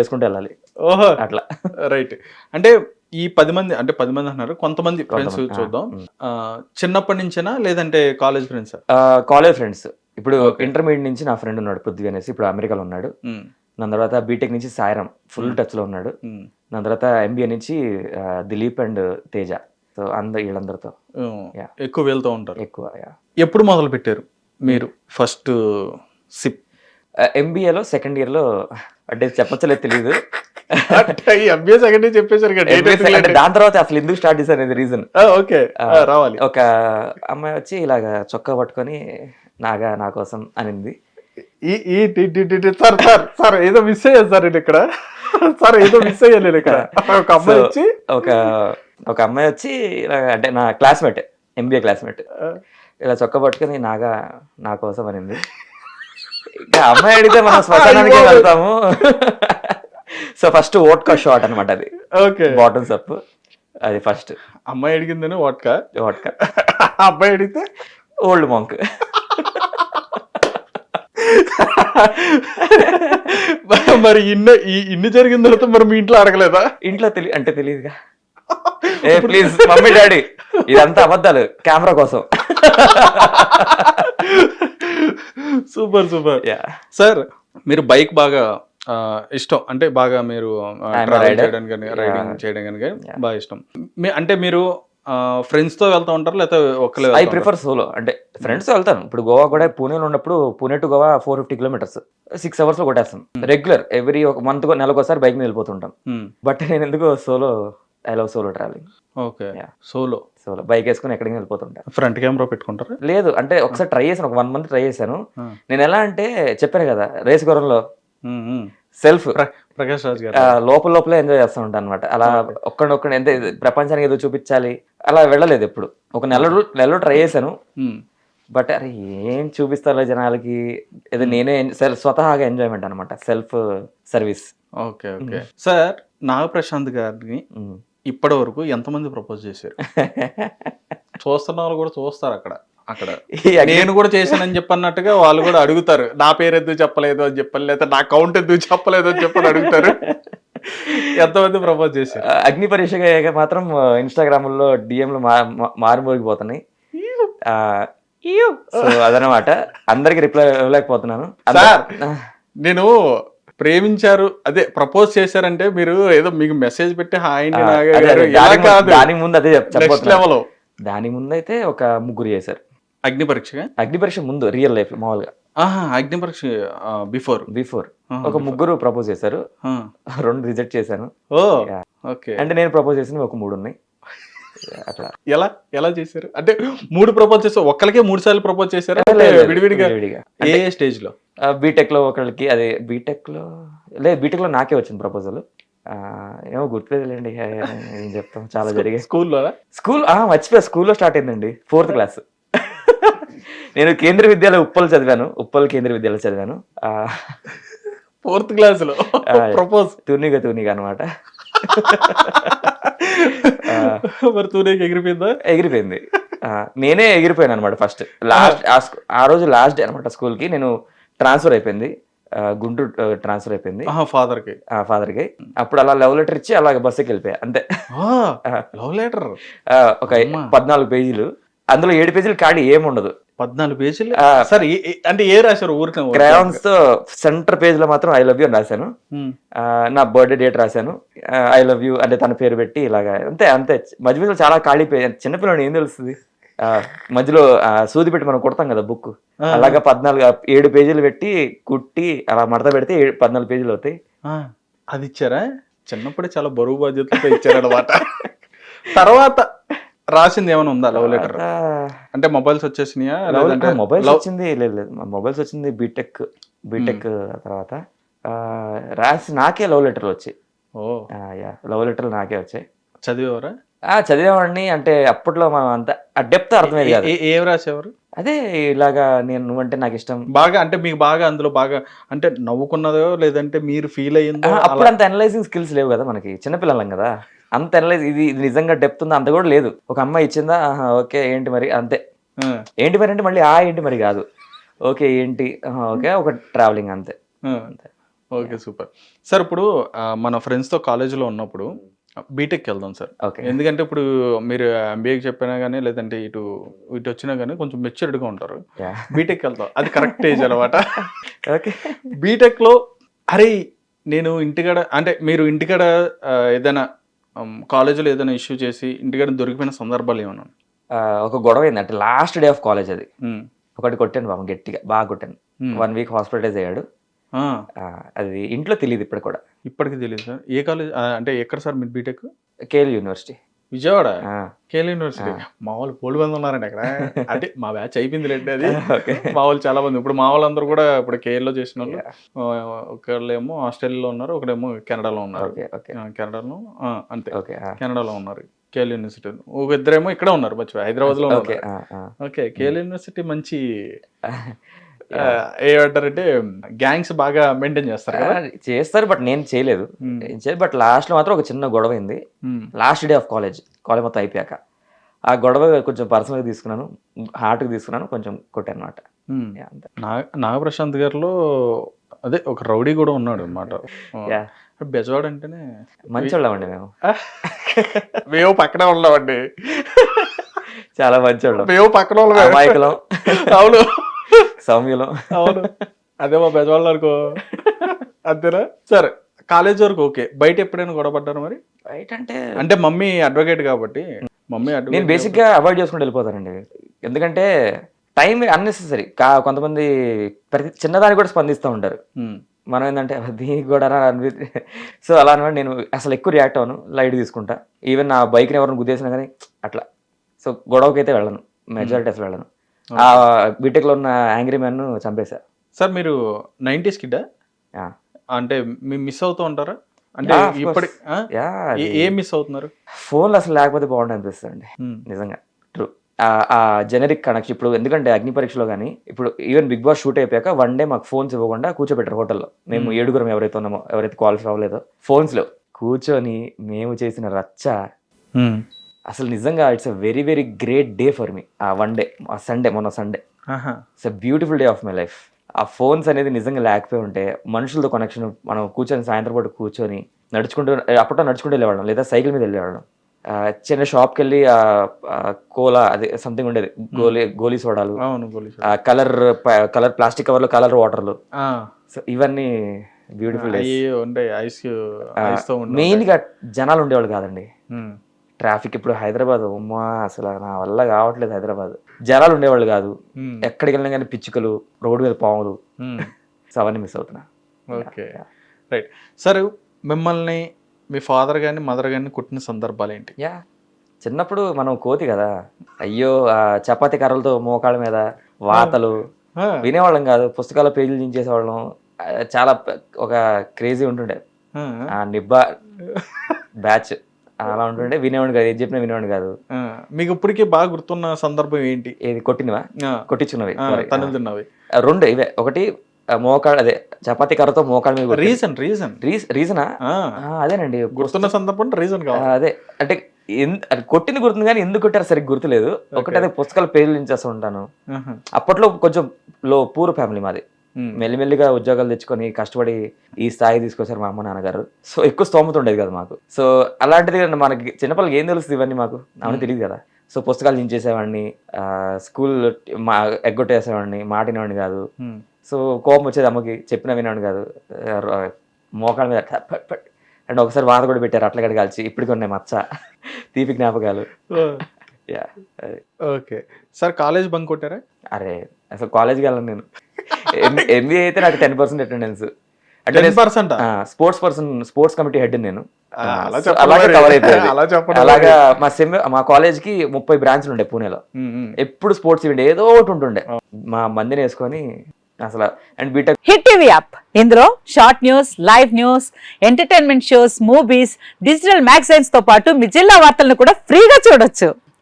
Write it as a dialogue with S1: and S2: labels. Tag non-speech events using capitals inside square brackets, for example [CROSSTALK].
S1: చేసుకుంటూ వెళ్ళాలి.
S2: ఓహో.
S1: అట్లా.
S2: రైట్. అంటే ఈ పది మంది అంటే పది మంది అన్నారు కొంతమంది ఫ్రెండ్స్ చూద్దాం. చిన్నప్పటి నుంచేనా లేదంటే కాలేజ్ ఫ్రెండ్స్
S1: కాలేజ్ ఫ్రెండ్స్ ఇప్పుడు. ఇంటర్మీడియట్ నుంచి నా ఫ్రెండ్ ఉన్నాడు పృథ్వీ అనేసి. ఇప్పుడు అమెరికాలో ఉన్నాడు. దాని తర్వాత బీటెక్ నుంచి సాయిరామ్ ఫుల్ టచ్లో ఉన్నాడు. దాని తర్వాత ఎంబీఏ నుంచి దిలీప్ అండ్ తేజ. సో అందరు వీళ్ళందరితో.
S2: ఎక్కువ వెళ్తూ ఉంటారు.
S1: ఎక్కువ.
S2: ఎప్పుడు మొదలు పెట్టారు మీరు? ఫస్ట్ సిప్
S1: ఎంబీఏలో సెకండ్ ఇయర్లో అంటే చెప్పచ్చలేదు తెలియదు
S2: ఎంబీఏ సెకండ్ చెప్పేశారు
S1: అంటే దాని తర్వాత అసలు ఎందుకు స్టార్ట్ చేశారు అనేది రీజన్
S2: ఓకే రావాలి.
S1: ఒక అమ్మాయి వచ్చి ఇలాగ చొక్కా పట్టుకొని నాగా నా కోసం అనింది.
S2: ఈ సార్ సార్ సార్ ఏదో మిస్ అయ్యాను సార్ నేను ఇక్కడ. సార్ ఏదో మిస్ అయ్యాను నేను ఇక్కడ. [LAUGHS] ఒక అమ్మాయి వచ్చి?
S1: ఒక ఒక అమ్మాయి వచ్చి ఇలాగ అంటే నా క్లాస్మేట్ ఎంబీఏ క్లాస్మేట్ ఇలా చొక్కా పట్టుకొని నాగా నా కోసం అనింది. అమ్మాయి అడిగితే మనం శ్మశానానికే. వెళ్తాము. సో ఫస్ట్ ఓట్కా షాట్ అనమాట అది.
S2: ఓకే.
S1: బాటమ్స్ అప్ అది ఫస్ట్.
S2: అమ్మాయి అడిగిందని వాట్కా
S1: ఓట్కా
S2: అబ్బాయి అడిగితే?
S1: Old Monk.
S2: మరి ఇన్ని ఈ- ఇన్ని జరిగిన తర్వాత మరి మీ ఇంట్లో అడగలేదా?
S1: ఇంట్లో తెలియ అంటే తెలియదుగా ఏ ప్లీజ్ మమ్మీ డాడీ. ఇదంతా అబద్ధాలు. కెమెరా కోసం.
S2: Super super. సార్ మీరు బైక్ బాగా ఇష్టం. అంటే బాగా మీరు. చేయడం కానీ రైడింగ్. చేయడం కానీ. బాగా ఇష్టం. మీ- అంటే మీరు ఫ్రెండ్స్తో వెళ్తా ఉంటారు లేకపోతే ఒక్కలే
S1: ఐ? ప్రిఫర్ సోలో అంటే ఫ్రెండ్స్ వెళ్తాను. ఇప్పుడు గోవా కూడా పూణేలో ఉన్నప్పుడు Pune to Goa four fifty kilometres six అవర్స్లో కొట్టేస్తాం రెగ్యులర్ ఎవ్రీ ఒక మంత్ నెలకు ఒకసారి బైక్ మీద వెళ్ళిపోతుంటాం
S2: Hmm.
S1: బట్ నేను ఎందుకు solo I love solo travelling
S2: okay. Solo
S1: solo bike వేసుకుని ఎక్కడికి వెళ్ళిపోతుంటా.
S2: ఫ్రంట్ కెమెరా పెట్టుకుంటారా?
S1: లేదు అంటే ఒకసారి ట్రై చేశాను ఒక వన్ మంత్ ట్రై చేశాను. నేను ఎలా అంటే చెప్పాను కదా రేస్ గుర్రంలో. సెల్ఫ్
S2: ప్ర- ప్రకాష్ రాజ్ గారు.
S1: లోపల లోపలే ఎంజాయ్ చేస్తూ ఉంటాను అనమాట అలా ఒక్కడొక్కడ ఎంత ప్రపంచానికి ఏదో చూపించాలి. అలా వెళ్ళలేదు ఎప్పుడు. ఒక నెల నెలలో ట్రై చేశాను. బట్ అరే ఏం చూపిస్తారో జనాలకి? ఏదో నేనే స్వతహాగా ఎంజాయ్మెంట్ అనమాట self service
S2: okay okay. Sir Nagaprashanth గారిని ఇప్పటి వరకు ఎంతమంది ప్రపోజ్ చేశారు? [LAUGHS] చూస్తున్న వాళ్ళు కూడా చూస్తారు అక్కడ. అక్కడ. నేను కూడా చేశానని చెప్పన్నట్టుగా వాళ్ళు కూడా అడుగుతారు. నా పేరు ఎందుకు చెప్పలేదు అని చెప్పని లేదా నా కౌంట్ ఎందుకు చెప్పలేదు అని చెప్పని అడుగుతారు. [LAUGHS] ఎంతమంది ప్రపోజ్ చేశారు?
S1: అగ్ని పరీక్షగా అయ్యాక మాత్రం ఇన్స్టాగ్రామ్లో డిఎం లో మా- మా- మారుమోగిపోతున్నాయి. సో అదనమాట. అందరికి రిప్లై ఇవ్వలేకపోతున్నాను.
S2: సార్ నేను ప్రేమించారు. అదే ప్రపోజ్ చేశారంటే మీరు ఏదో మీకు మెసేజ్ పెట్టి హాయ్
S1: దాని ముందు- అదే చెప్-
S2: నెక్స్ట్
S1: చెప్పబోతున్నాను.
S2: లెవెల్
S1: దాని ముందు అయితే ఒక ముగ్గురు చేశారు.
S2: అగ్ని పరీక్ష
S1: అగ్ని పరీక్ష ముందు రియల్ లైఫ్ మామూలుగా.
S2: అగ్ని పరీక్ష బిఫోర్
S1: బిఫోర్ ఒక ముగ్గురు ప్రపోజ్ చేశారు. [LAUGHS] రెండు రిజెక్ట్ చేశాను.
S2: ఓ. ఓకే.
S1: అంటే నేను ప్రపోజ్ చేసిన ఒక మూడు ఉన్నాయి. అట్లా.
S2: ఎలా? ఎలా చేశారు? అంటే మూడు ప్రపోజ్ చేశారు ఒక్కరికే మూడు సార్లు ప్రపోజ్ చేశారా? విడివిడిగా. ఏ
S1: స్టేజ్లో బీటెక్లో ఒకళ్ళకి అదే బీటెక్లో లేదు బీటెక్లో నాకే వచ్చింది ప్రపోజల్ ఏమో గుర్తులేదులేండి ఏం చెప్తాం చాలా జరిగాయి.
S2: స్కూల్లో
S1: స్కూల్ మర్చిపోయా స్కూల్లో స్టార్ట్ అయిందండి ఫోర్త్ క్లాస్. నేను కేంద్రీయ విద్యాలయ ఉప్పల్ చదివాను ఉప్పల్ కేంద్రీయ విద్యాలయం చదివాను.
S2: ఫోర్త్
S1: క్లాస్లో
S2: ప్రపోజ్ [LAUGHS]
S1: తూనిగా తూనిగా అనమాట [LAUGHS]
S2: మరి తూనేకి ఎగిరిపోయిందా?
S1: ఎగిరిపోయింది. నేనే ఎగిరిపోయాను అనమాట ఫస్ట్. లాస్ట్ ఆ రోజు లాస్ట్ డే అనమాట స్కూల్కి నేను ట్రాన్స్ఫర్ అయిపోయింది. గుంటూరు ట్రాన్స్ఫర్ అయిపోయింది.
S2: ఫాదర్కి
S1: ఆ ఫాదర్కి అప్పుడు అలా లవ్ లెటర్ ఇచ్చి అలాగ బస్సుకి వెళ్ళిపోయా అంతే
S2: లవ్ లెటర్?
S1: ఆ, ఒక. పద్నాలుగు పేజీలు. అందులో ఏడు పేజీలు ఖాళీ ఏముండదు.
S2: పద్నాలుగు పేజీలు. సార్ అంటే ఏ రాశారు ఊరికి?
S1: క్రయాన్స్తో సెంటర్ పేజ్లో మాత్రం ఐ లవ్ యూ అని రాశాను. నా బర్త్డే డేట్ రాశాను. ఐ లవ్ యూ అంటే తన పేరు పెట్టి ఇలాగా అంతే అంతే. మధ్య మధ్యలో చాలా ఖాళీ పేజ్ చిన్నపిల్లలు ఏం తెలుస్తుంది? మధ్యలో సూది పెట్టి మనం కొడతాం కదా బుక్. అలాగా పద్నాలుగు ఏడు పేజీలు పెట్టి కుట్టి అలా మడత పెడితే పద్నాలుగు పేజీలు అవుతాయి.
S2: అది ఇచ్చారా? చిన్నప్పుడే చాలా బరువు బాధ్యతలతో ఇచ్చారన్నమాట. [LAUGHS] తర్వాత రాసింది ఏమైనా ఉందా లవ్ లెటర్? అంటే మొబైల్స్ వచ్చేసినాయా? లేదంటే
S1: మొబైల్స్ వచ్చింది లేదు లేదు. మొబైల్స్ వచ్చింది బీటెక్ బీటెక్ తర్వాత. ఆ, రాసి నాకే లవ్ లెటర్లు వచ్చాయి.
S2: ఓ.
S1: యా లవ్ లెటర్లు నాకే వచ్చాయి.
S2: చదివేవారా?
S1: ఆ చదివేవాడిని అంటే అప్పట్లో మనం అంత ఆ డెప్త్ అర్థమయ్యేది కాదు.
S2: ఏ- రాసేవారు?
S1: అదే ఇలాగా నేను నువ్వంటే నాకు ఇష్టం.
S2: బాగా అంటే మీకు బాగా అందులో బాగా అంటే నవ్వుకున్నదో లేదంటే మీరు ఫీల్ అయ్యిందో
S1: అప్పుడు అంత అనలైజింగ్ స్కిల్స్ లేవు కదా మనకి. చిన్నపిల్లలం కదా. అంత అనలైజ్ ఇది ఇది నిజంగా డెప్త్ ఉందా అంత కూడా లేదు. ఒక అమ్మాయి ఇచ్చిందా ఓకే ఏంటి మరి అంతే. ఏంటి మరి అంటే మళ్ళీ ఆ ఏంటి మరి కాదు. ఓకే ఏంటి ఓకే ఒక ట్రావెలింగ్ అంతే.
S2: ఆ. ఓకే సూపర్ సార్ ఇప్పుడు మన ఫ్రెండ్స్తో కాలేజీలో ఉన్నప్పుడు బీటెక్ వెళ్దాం సార్.
S1: ఓకే.
S2: ఎందుకంటే ఇప్పుడు మీరు ఎంబీఏకి చెప్పినా కానీ లేదంటే ఇటు ఇటు వచ్చినా కానీ కొంచెం మెచ్యూర్డ్గా ఉంటారు. బీటెక్ వెళ్తాం. అది కరెక్ట్ ఏజ్ అనమాట. [LAUGHS]
S1: ఓకే.
S2: బీటెక్లో అరే నేను ఇంటికాడ అంటే మీరు ఇంటికాడ ఏదైనా కాలేజీలో ఏదైనా ఇష్యూ చేసి ఇంటికాడ దొరికిపోయిన సందర్భాలు ఏమన్నా
S1: ఒక గొడవ అయిందంటే లాస్ట్ డే ఆఫ్ కాలేజ్ అది.
S2: ఉమ్,
S1: ఒకటి కొట్టాను బాబు గట్టిగా బాగా కొట్టాను. వన్ వీక్ హాస్పిటలైజ్ అయ్యాడు. అది ఇంట్లో తెలియదు ఇప్పుడు కూడా.
S2: ఇప్పటికి తెలియదు సార్. ఏ కాలేజ్ అంటే ఎక్కడ సార్ మీరు బీటెక్
S1: కేఎల్ యూనివర్సిటీ
S2: విజయవాడ?
S1: ఆ,
S2: కేఎల్ యూనివర్సిటీ. మా వాళ్ళు పోలి మంది ఉన్నారండి అక్కడ. అంటే మా బ్యాచ్ అయిపోయింది లేండి అది. [LAUGHS] మా వాళ్ళు చాలా మంది. ఇప్పుడు మా వాళ్ళందరూ కూడా ఇప్పుడు KL లో చేసిన వాళ్ళు ఒకళ్ళేమో ఆస్ట్రేలియాలో ఉన్నారు ఒకడేమో కెనడాలో ఉన్నారు. కెనడాలో అంతే. కెనడాలో ఉన్నారు. KL university. ఒక ఇద్దరేమో ఇక్కడ ఉన్నారు మర్చిపోయి హైదరాబాద్లో
S1: ఓకే
S2: కేఎల్ యూనివర్సిటీ మంచి [LAUGHS] ఏమంటారంటే గ్యాంగ్స్ బాగా మెయింటైన్ చేస్తారు
S1: చేస్తారు బట్ నేను చేయలేదు. బట్ లాస్ట్లో మాత్రం ఒక చిన్న గొడవ అయింది. Last day of college college మొత్తం అయిపోయాక. ఆ గొడవ కొంచెం పర్సనల్గా తీసుకున్నాను హార్ట్కి తీసుకున్నాను కొంచెం కొట్టాను అనమాట.
S2: నా- నాగప్రశాంత్ గారిలో అదే ఒక రౌడీ కూడా ఉన్నాడు అనమాట. బెజవాడ్ అంటేనే
S1: మంచి వాళ్ళమండి మేము
S2: మేము పక్కనే ఉన్నామండి.
S1: చాలా మంచి వాళ్ళం
S2: మేము పక్కన.
S1: అమాయకులం.
S2: అవును.
S1: సౌమ్యులం.
S2: అవును. అదే మా బెజవాళ్ళు అనుకో. అంతేనా? సరే కాలేజ్ వరకు ఓకే. బయట ఎప్పుడైనా గొడవ పడ్డారు మరి?
S1: బయట అంటే
S2: అంటే మమ్మీ అడ్వకేట్ కాబట్టి మమ్మీ
S1: నేను బేసిక్గా అవాయిడ్ చేసుకుంటూ వెళ్ళిపోతానండి. ఎందుకంటే టైం అన్నెసెసరీ. కా కొంతమంది ప్రతి చిన్నదానికి కూడా స్పందిస్తూ ఉంటారు. మనం ఏంటంటే "అబ్బా, దీనికి కూడా రా" అనిపి సో అలా అనమాట నేను అసలు ఎక్కువ రియాక్ట్ అవ్వను. లైట్ తీసుకుంటా. ఈవెన్ నా బైక్ని ఎవరిని గుద్దేసినా కానీ అట్లా. సో గొడవకి అయితే వెళ్ళను. మెజారిటీ అసలు వెళ్ళను. ఆ బీటెక్లో ఉన్న యాంగ్రీ మ్యాన్ చంపేశా.
S2: సార్ మీరు నైంటీస్ కిడ్డా. అంటే మీ మిస్ అవుతూ ఉంటారా? అంటే. ఇప్పటి ఏ- మిస్ అవుతున్నారు?
S1: ఫోన్లు అసలు లేకపోతే బాగుంటుంది అనిపిస్తుంది
S2: ఉమ్,
S1: నిజంగా. ట్రూ ఆ జెనరిక్ కనెక్షన్ ఇప్పుడు ఎందుకంటే అగ్ని పరీక్షలో కానీ ఇప్పుడు ఈవెన్ బిగ్ బాస్ షూట్ అయిపోయాక వన్ డే మాకు ఫోన్స్ ఇవ్వకుండా కూర్చోబెట్టారు హోటల్లో. మేము ఏడుగురం ఎవరైతే ఉన్నామో ఎవరైతే క్వాలిఫై అవ్వలేదో phones లో కూర్చొని మేము చేసిన రచ్చ.
S2: ఉమ్.
S1: అసలు నిజంగా it's a very very great day for me ఆ వన్ డే ఆ సండే మొన్న Sunday. It's a beautiful day of my life ఆ ఫోన్స్ అనేది నిజంగా లేకపోయి ఉంటే మనుషులతో కనెక్షన్ మనం కూర్చొని సాయంత్రం పాటు కూర్చొని నడుచుకుంటూ అప్పట్లో నడుచుకుంటూ వెళ్ళేవాళ్ళం లేదా సైకిల్ మీద వెళ్ళేవాళ్ళం. చిన్న షాప్కి వెళ్ళి కోలా అదే సంథింగ్ ఉండేది. గోలీ గోలీ సోడాలు. కలర్ కలర్ ప్లాస్టిక్ కవర్లో కలర్ వాటర్లు సో ఇవన్నీ బ్యూటిఫుల్
S2: ఉండే ఐస్ ఐస్తో ఉండే
S1: మెయిన్గా జనాలు ఉండేవాళ్ళు కాదండి. ట్రాఫిక్ ఇప్పుడు హైదరాబాద్ ఉమ్మా అసలు నా వల్ల కావట్లేదు హైదరాబాద్. జనాలు ఉండేవాళ్ళు కాదు. ఎక్కడికి వెళ్ళినా కానీ పిచ్చుకలు రోడ్డు మీద పాములు. సో అవన్నీ మిస్ అవుతున్నా.
S2: ఓకే. రైట్ సార్ మిమ్మల్ని మీ ఫాదర్ గాని మదర్ గాని కుట్టిన సందర్భాలు ఏంటి?
S1: యా చిన్నప్పుడు మనం కోతి కదా. అయ్యో ఆ చపాతీ కర్రలతో మోకాళ్ళ మీద వాతలు. వినేవాళ్ళం కాదు. పుస్తకాల పేజీలు దించేసేవాళ్ళం. చాలా ఒక క్రేజీ ఉంటుండే. నిబ్బా [LAUGHS] బ్యాచ్. అలా ఉంటుండే వినేవాడు కాదు ఏది చెప్పినా వినేవాడు కాదు.
S2: మీకు ఇప్పటికీ బాగా గుర్తున్న సందర్భం ఏంటి?
S1: ఏది కొట్టినవా కొట్టించున్నవి
S2: ఆ,
S1: రెండు ఇవే. ఒకటి మోకాళ్ళ అదే చపాతీ కర్రతో మోకాళ్ళ మీద
S2: రీజన్ రీజన్
S1: రీజనా అదేనండి.
S2: గుర్తున్న సందర్భం రీజన్
S1: అదే. అంటే అది కొట్టింది గుర్తుంది కానీ ఎందుకు కొట్టారు సరిగ్గా గుర్తులేదు. ఒకటి అదే పుస్తకాల పేర్లు నించేస్తూ ఉంటాను. అప్పట్లో కొంచెం లో పూర్ ఫ్యామిలీ మాది. మెల్లిమెల్లిగా ఉద్యోగాలు తెచ్చుకొని కష్టపడి ఈ స్థాయి తీసుకొచ్చారు మా అమ్మ నాన్నగారు. సో ఎక్కువ స్తోమత ఉండేది కదా మాకు. సో అలాంటిది మనకి చిన్నపిల్లలకి ఏం తెలుస్తుంది ఇవన్నీ మాకు? నాకు తెలియదు కదా. సో పుస్తకాలు దించేసేవాడిని స్కూల్ మా ఎగ్గొట్టేసేవాడిని మాట వినేవాడిని కాదు.
S2: ఉమ్,
S1: సో కోపం వచ్చేది అమ్మకి చెప్పినా వినేవాడిని కాదు. మోకాళ్ళ మీద టప్ పట్ పట్ అండ్ ఒకసారి వాత కూడా పెట్టారు అట్ల గడి కాల్చి ఇప్పటికి ఉన్నాయి మచ్చ. [LAUGHS] తీపి జ్ఞాపకాలు. Yeah.
S2: Okay. Sir college bunk కొట్టారా?
S1: అరే అసలు కాలేజ్కి వెళ్ళను నేను. ఎంబీఏ [LAUGHS] అయితే నాకు టెన్ పర్సెంట్ అటెండెన్స్ అంటే
S2: percent
S1: sports person sports committee head నేను. అలాగే. కవర్ అయిపోయింది. అలాగా మా సెమ్ మా కాలేజ్కి ముప్పై బ్రాంచ్లు ఉండే పూణేలో. ఎప్పుడు స్పోర్ట్స్ ఈవెంట్ ఏదో ఒకటి ఉంటుండే. మా మందిని వేసుకొని అసలు and BTech
S3: Hit TV app. ఇందులో short news live news entertainment shows movies digital మ్యాగజైన్స్తో పాటు మీ జిల్లా వార్తలను కూడా ఫ్రీగా చూడొచ్చు.